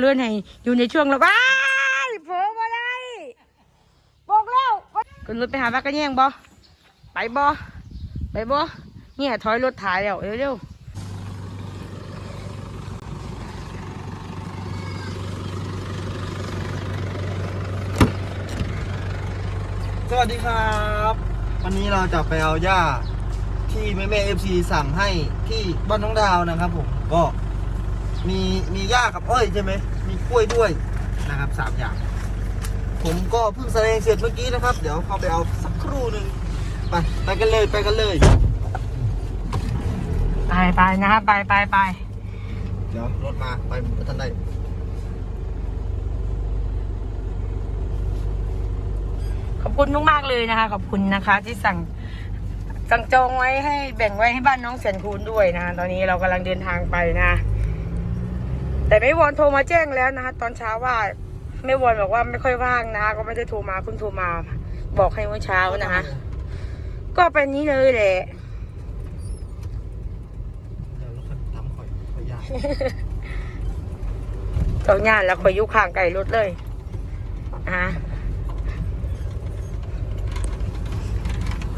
เลื่อนให้อยู่ในช่วงระบายเผลอมาได้บอกแล้วขึ้นรถไปหาบ้ากันแย่งบ่ไปบ่ไปบ่เนี่ยถอยรถถ่ายแล้วเร็วสวัสดีครับ วันนี้เราจะไปเอาหญ้าที่แม่แม่เอฟซีสั่งให้ที่บ้านน้องดาวนะครับผมก็มีมีหญ้ากับอ้อยใช่ไหม มีกล้วยด้วยนะครับสามอย่าง ผมก็เพิ่งแสดงเสร็จเมื่อกี้นะครับ เดี๋ยวเข้าไปเอาสักครู่หนึ่งไปไปกันเลยไปกันเลยๆไปไปนะครับไปไปไปเดี๋ยวรถมาไปทันใดขอบคุณมากๆเลยนะคะ ขอบคุณนะคะ ที่สั่งสั่งจองไว้ให้แบ่งไว้ให้บ้านน้องเสียนคูณด้วยนะ ตอนนี้เรากำลังเดินทางไปนะ แต่ไม่วอนโทรมาแจ้งแล้วนะคะตอนเช้าว่าไม่วอนบอกว่าไม่ค่อยว่างนะคะก็ไม่ได้โทรมาเพิ่งโทรมา บอกให้เมื่อเช้านะคะก็เป็นนี้เลยแหละเดี๋ยวรถคันทำข่อยข่อยหญ้าเจ้าญาติแล้วคอยอยุข้างไก่รถเลยอะ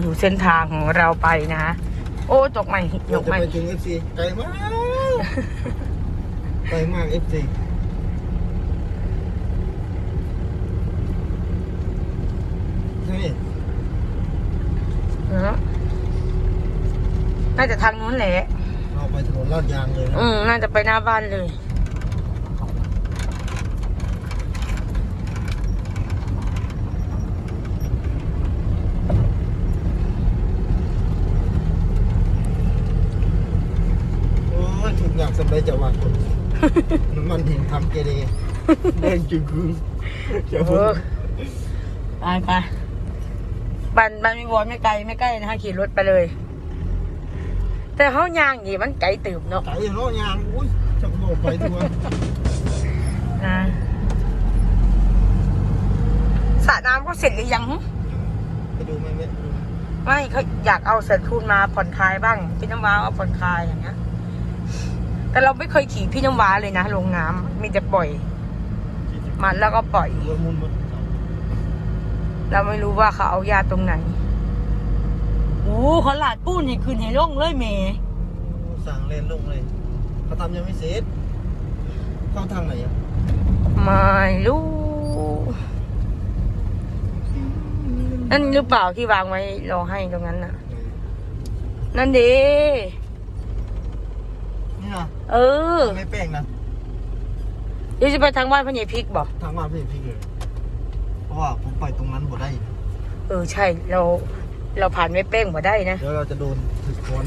ดูเส้นทางของเราไปนะ โอ้ ตกใหม่ยเดี๋ยวกจะใหม่ไปถึงเอฟซีไกลมาก ไกลมากเอฟซีใช่ไหมเออน่าจะทางนู้นแหละ เราไปถนนลาดยางเลยนะอืม น่าจะไปหน้าบ้านเลย โอ้ยทุกอย่างสำเร็จจะวางคน น้ำมันเห็นทำเกเรแดงจึงคือจะเอพูดอไปไปบ้านบ้านมีวอนไม่ไกลไม่ใกล้นะคะขี่รถไปเลย แต่เขายางนี่มันไกลตื่มเนาะไก่เนาะยางอุ้ยจะบอกไปทัวร์นะสระน้ำก็เสร็จหรือยังหึไปดูไหมแม่ไม่เขาอยากเอาเสร็จทุนมาผ่อนคลายบ้างพี่น้ำว้าเอาผ่อนคลายอย่างเงี้ย แต่เราไม่เคยขี่พี่น้ำว้าเลยนะลงน้ำมีแต่ปล่อย มันแล้วก็ปล่อยรถมุนหมดเราไม่รู้ว่าเขาเอายาตรงไหนโอ้เขาหลาดปูนให้คืนให้ล่องเลยเมสั่งเลนลงเลยเขาทำยังไม่เสร็จเข้าทางไหนอะไม่รู้นั่นหรือเปล่าที่วางไว้รอให้ตรงนั้นน่ะ นั่นดี นี่นะเออ ไม่แป้งนะเดี๋ยวจะไปทางบ้านพญายพริกบอกทางบ้านพี่พี่เลยเพราะว่าผมไปตรงนั้นบ่ได้ เออใช่เราเราผ่านไม่เป้งมาได้นะ เดี๋ยวเราจะโดนถึกคอน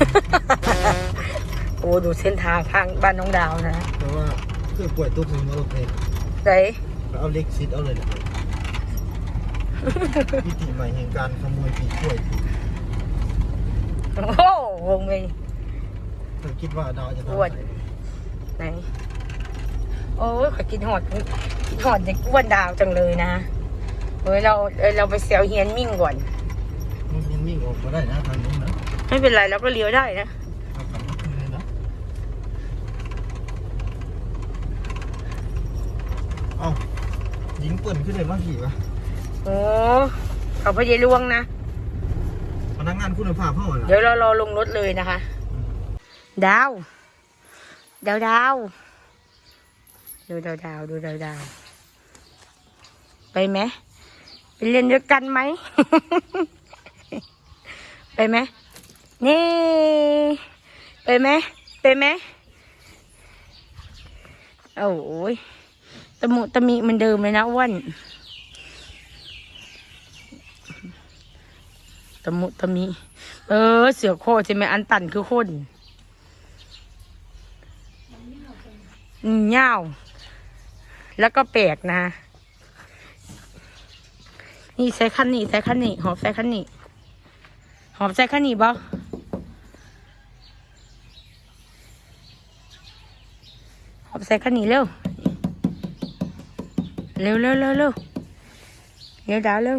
โอ้ดูเส้นทางทางบ้านน้องดาวนะเพราะว่าเครื่องป่วยตู้ถึงมารถเพลงไหนเอาเล็กซิดเอาเลยนะวิธีใหม่แห่งการขโมยปีกล้วย โอ้โหวงเลยเธ อคิดว่าดาวจะทำอ้วนไหน โอ้ยขอกินหอดกินหอดเด็กอ้วนดาวจังเลยนะเฮ้ยเราเอ้ยเราไปเซลเฮียนมิ่งก่อน มันยังมิ่งออกมาได้นะทางนู้นนะไม่เป็นไรเราก็เลี้ยวได้นะเอากลับมาคืนเลยนะเอายิงเปิ่นขึ้นเลยว่าขี่ปะโอ้เขาพยายลวงนะพนักงานคุณภาพเท่าไหร่เดี๋ยวเรารอลงรถเลยนะคะ ดาว ดาวดาว ดูดาวดาวดูดาวดาว ไปไหม ไปเรียนด้วยกันไหม ไปไหม นี่ ไปไหม ไปไหมโอ้ยตะมุตะมีเหมันเดิมเลยนะอ้วนตะมุตะมี เออ เสือโคใช่ไหมอันตันคือคน อืมยาวแล้วก็แปลกนะ นี่ใส่คันนี้ใส่คันนี้หอบใส่คันนี้หอบใส่คันนี้บ่หอบใส่คันนี้เร็วเร็วเร็วเร็วเร็วเร็วดาวเร็ว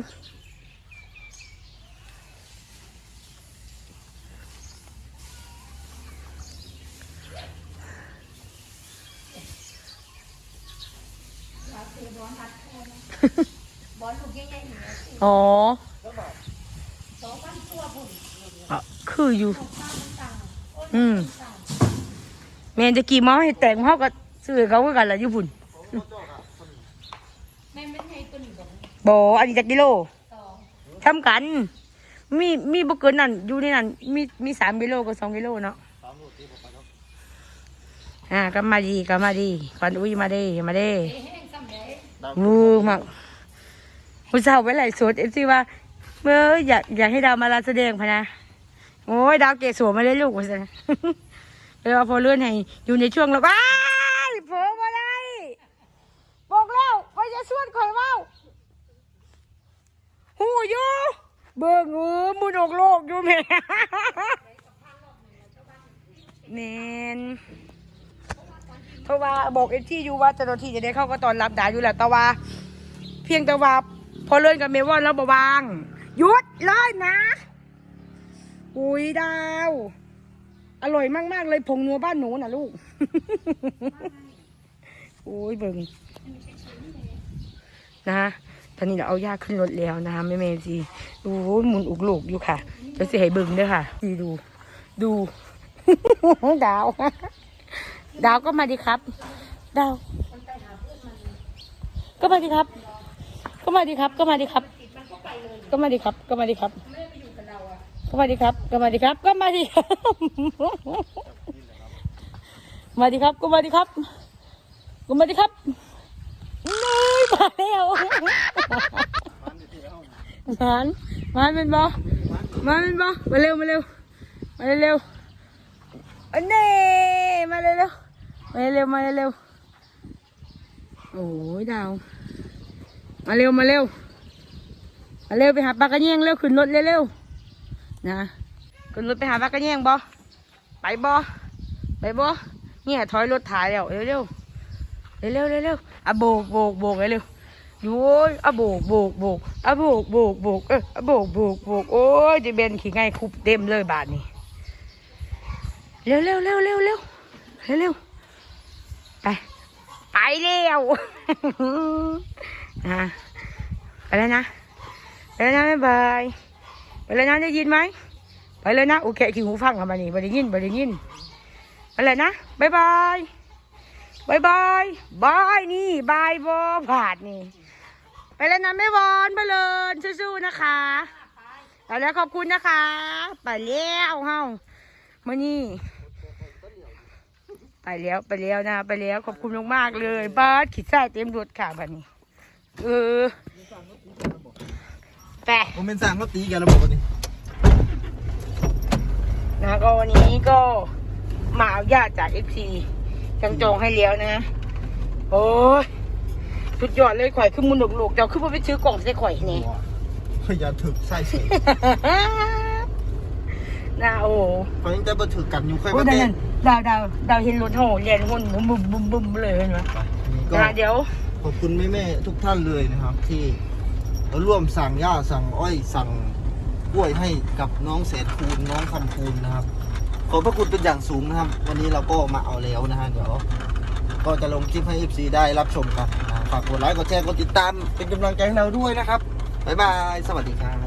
บอลลูกใหญ่ๆหน่อยอ๋อสองพันตัวพุ่นอะคืออยู่ข้าวมันต่างโอ้ยอืมต่างแม่นจะกี่หม้อให้แต่งเขาก็ซื้อเขาคือกันละญี่ปุ่นแม่ไม่ให้ตัวนี้บอกบออันนี้จักกิโลทำกัน มีมีบ่เกินนั่นอยู่ในนั้นมีมีสามกิโลกับสองกิโลเนาะอ่าก็มาดีก็มาดีควันอุ้ยมาด้มาด้เอ้แห้งซ้ำได้ วูมากผู้สาวไว้ไหลฟ์สดเอฟซีว่า เมื่ออยากอยากให้ดาวมาลาแสดงพะนะ โอ้ยดาวเกศสวยมาเลยลูกว่าซะเวลาพอเลื่อนให้อยู่ในช่วงแล้วก็อ้ายเผลอมาได้บอกแล้วว่าจะสวดข่อยเว้าหูอยู่เบิ่งเออมุนอกโลกอยู่แม่แมน เพราะว่าบอกเอฟที่อยู่ว่าเจ้าหน้าที่จะได้เข้าก็ตอนรับด่าอยู่แหละแต่ว่า เพียงแต่ว่าพอเลื่อนกับเมวอนแล้วบาวางหยุดเลยนะ อุ้ยดาว อร่อยมาก ๆ เลยผงนัวบ้านหนูนะลูกโอ้ยเบิ่งนะตอนนี้เราเอายาขึ้นรถแล้วนะแม่เมจีโอ้ยหมุนอุกลูกอยู่ค่ะ จะเสิให้เบิ่งด้อค่ะดีดูดู ดาว ดาวก็มาดีครับ ดาว ก็มาดีครับ ก็มาดีครับ ก็มาดีครับ ก็มาดีครับ ก็มาดีครับ ก็มาดีครับ ก็มาดีครับ ก็มาดีครับ มาดีครับ ก็มาดีครับ ก็มาดีครับนี่มาแล้วมันมันเป็นบ่มันเป็นบ่มาเร็ว มาเร็ว มาเร็วอันนี้มาเร็ว มาเร็วมาเร็วโอ้ยดาว มาเร็วมาเร็ว มาเร็วไปหาปลากระเนียงเร็วขึ้นรถเร็วๆนะขึ้นรถไปหาปลากระเนียงบอไปบอไปบอเนี่ยถอยรถถ่ายแล้วเร็วเร็วเร็วเร็วเร็วเร็วอะโบกโบกโบกเร็วโอ้ยอะโบกโบกโบกอะโบกโบกโบกเอออะโบกโบกโบกโอ้ยจะเบนขี่ไงคุบเต็มเลยบาทนี้เร็วเร็วเร็วเร็วเร็วเร็วเร็ว ไปเร็วไปแล้วนะไปแล้วนะบ๊ายบายไปแล้วนะได้ยินไหมไปเลยนะโอเคขี้หูฟังกันมานี่ไปได้ยินไปได้ยินไปเลยนะบ๊ายบายบายบายบายนี่บายบอผาดนี่ ไปแล้วนะแม่วอนไปเลยสู้ๆนะคะไปแล้วขอบคุณนะคะ ไปแล้วเฮ้ามานี่ ไปแล้วไปแล้วนะ ไปแล้วขอบคุณมากๆเลยบ้านขีดไส้เต็มรถค่ะบัดนี้ เออแปะผมเป็นสั่งก็ตีกันระบบนี้นะก็วันนี้ก็มาเอาญาติจากเอฟซีจังจองให้แล้วนะ โอ้ยสุดยอดเลยข่อยขึ้นมุนหลกๆเดี๋ยวขึ้นมาไปซื้อกล่องใส่ข่อยนี่อย่าถึกไส้เสียนะโอ้โหเพราะยังแต่บ่ถึกกันอยู่ค่อยโอ้มาดังเต้นั้นนดาวดาวดาวเห็นรถโหเรียนหุ่นบุ้มบุ้มบุ้มบุ้มเลยเห็นไหมนี่ก็นะเดี๋ยวขอบคุณแม่ๆทุกท่านเลยนะครับ ที่ร่วมสั่งหญ้าสั่งอ้อยสั่งกล้วยให้กับน้องแสนคูณน้องคำคูณนะครับขอบพระคุณเป็นอย่างสูงนะครับ วันนี้เราก็มาเอาแล้วนะฮะเดี๋ยวก็จะลงคลิปให้ FC ได้รับชมกันนะฝากกดไลค์กดแชร์กดติดตามเป็นกำลังใจให้เราด้วยนะครับบ๊ายบาย สวัสดีครับ